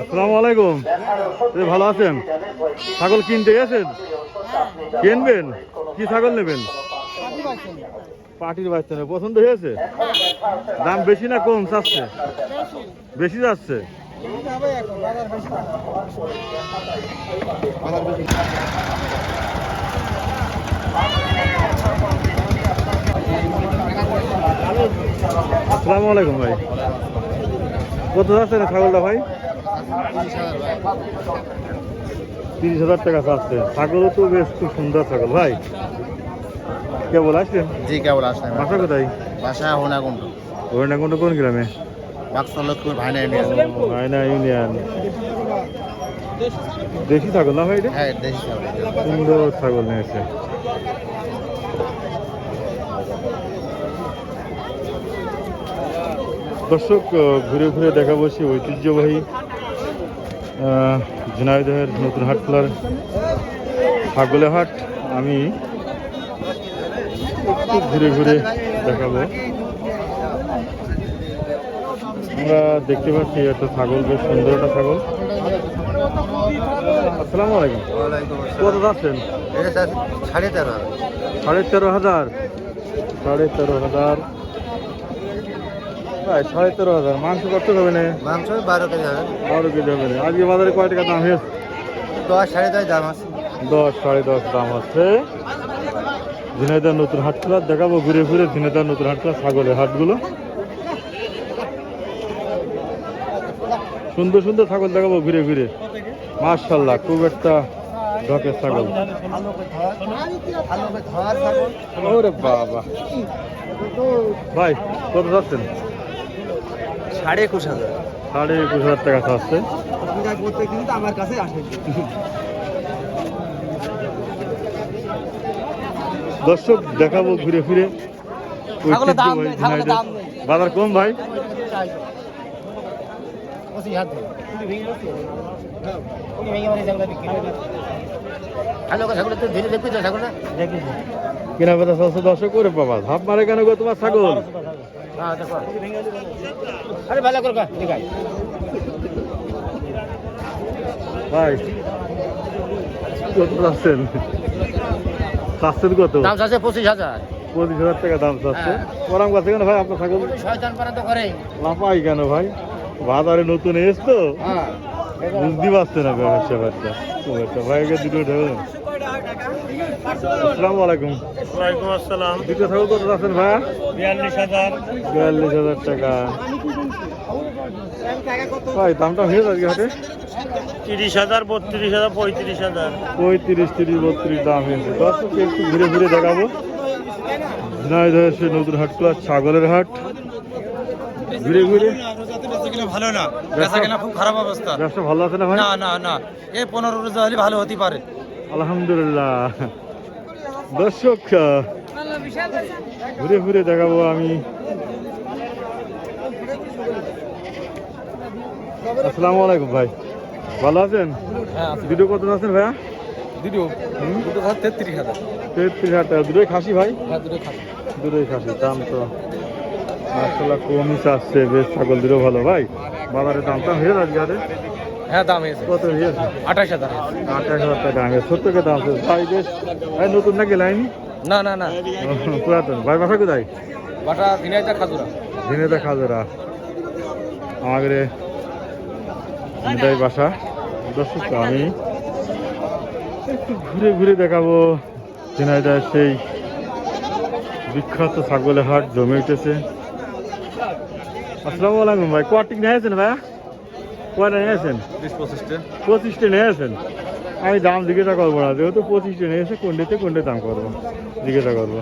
আসসালামু আলাইকুম। ভালো আছেন? ছাগল কিনতে গেছেন? কিনবেন? কি ছাগল নেবেন? পার্টির বাচ্চা নেবে পছন্দ হয়েছে? দাম বেশি না কম চাচ্ছে? বেশি যাচ্ছে? আসসালামু আলাইকুম ভাই। কত যাচ্ছে না ছাগলটা ভাই? তিরিশ হাজার টাকা চাচ্ছে ছাগলও তো বেশ খুব সুন্দর ছাগল ভাই। কেবল আসলেন জি কেবল আসলাম বাসা কোথায়? বাসা হোনাগুন্ড। হরিণাকুণ্ড কোন গ্রামে? ভাইনা ইউনিয়ন। দেশি ছাগল না ভাই এটা? হ্যাঁ দেশি ছাগল। সুন্দর ছাগল নিয়েছে। দর্শক ঘুরে ঘুরে দেখাবো সেই ঐতিহ্যবাহী ঝিনাইদহের নতুন হাট খোলার ছাগলের হাট। আমি একটু ঘুরে ঘুরে দেখাবো। আমরা দেখতে পাচ্ছি একটা ছাগল বেশ সুন্দর একটা ছাগল। আসসালামু আলাইকুম। কত যাচ্ছেন? সাড়ে তেরো। সাড়ে তেরো হাজার। সাড়ে তেরো হাজার। প্রায় সাড়ে তেরো হাজার। মাংস কত হবে না মাংস বারো কেজি হবে। বারো কেজি হবে। না আজকে বাজারে কয় টাকা দাম হয়েছে? দশ সাড়ে দশ দাম আছে। দশ সাড়ে দশ দাম আছে। ঝিনাইদার নতুন হাট খোলা দেখাবো ঘুরে ঘুরে ঝিনাইদার নতুন হাট খোলা ছাগলের হাটগুলো। সুন্দর সুন্দর ছাগল দেখাবো ঘুরে ঘুরে। মার্শাল্লাহ খুব একটা ঢকের ছাগল। ওরে বাবা। ভাই কত যাচ্ছেন? সাড়ে একুশ হাজার। সাড়ে একুশ হাজার টাকা কিন্তু আমার কাছে আসে দর্শক দেখাবো ঘুরে ফিরে। বাজার কম ভাই? কেনা কথা চলছে দর্শক করে বাবা ধাপ মারে কেন গো তোমার ছাগল? হ্যাঁ দেখো। আরে ভালো করে কা দেখাই ভাই কত চাচ্ছেন চাচ্ছেন কত? দাম আছে পঁচিশ হাজার। পঁচিশ হাজার টাকা দাম চাচ্ছে। হ্যাঁ। ওরাম কাছে কেন ভাই আপনার ছাগল? শয়তান পারা তো করে লাফাই কেন ভাই? বাজারে নতুন এস তো? হ্যাঁ। বুঝতে পারছে না ব্যবসা বাচ্চা ভাইকে দুটো ঢেবেন আসসালামু আলাইকুম। ওয়ালাইকুম আসসালাম। কত বিয়াল্লিশ হাজার। বিয়াল্লিশ হাজার টাকা। ভাই দামটা হয়ে যাবে হাটে? তিরিশ হাজার বত্রিশ হাজার পঁয়ত্রিশ হাজার। পঁয়ত্রিশ তিরিশ বত্রিশ দাম হয়েছে। দর্শক একটু ঘুরে ঘুরে দেখাবো। নতুন হাট প্লাস ছাগলের হাট। ঘুরে ঘুরে। ভালো না। খুব খারাপ অবস্থা। ব্যবসা ভালো আছে না ভাই? না না না। এই পনেরো রোজা হলে ভালো হতে পারে। আলহামদুলিল্লাহ। দর্শক ঘুরে ঘুরে দেখাবো আমি। আসসালামু আলাইকুম ভাই ভালো আছেন? হ্যাঁ দুটো কত আছেন ভাইয়া? দুটো দুটো তেত্রিশ হাজার। তেত্রিশ হাজার টাকা। দুটোই খাসি ভাই? হ্যাঁ দুটোই খাসি। দাম তো মাসাল্লাহ কমই চাচ্ছে বেশ ছাগল দুটো ভালো ভাই। বাজারের দামটা হয়ে যাচ্ছে আরে হ্যাঁ দাম হয়েছে। কত হয়েছে? আঠাশ হাজার। আঠাশ হাজার টাকা দাম সত্তর টাকা দাম আছে ভাই বেশ। ভাই নতুন নাকি লাইন? না না না। পুরাতন। ভাই বাসা কোথায়? খাজুরা। খাজরা। আমাদের বাসা। দর্শক আমি একটু ঘুরে ঘুরে দেখাবো ঝিনাইদার সেই বিখ্যাত ছাগলের হাট জমে উঠেছে। আসসালামু আলাইকুম ভাই কটিক নিয়েছেন ভাইয়া? কয়টা নিয়েছেন পঁচিশটা। নিয়েছেন আমি দাম জিজ্ঞাসা করব না যেহেতু পঁচিশটা নিয়েছে কোনটাতে কোনটা দাম করব জিজ্ঞাসা করব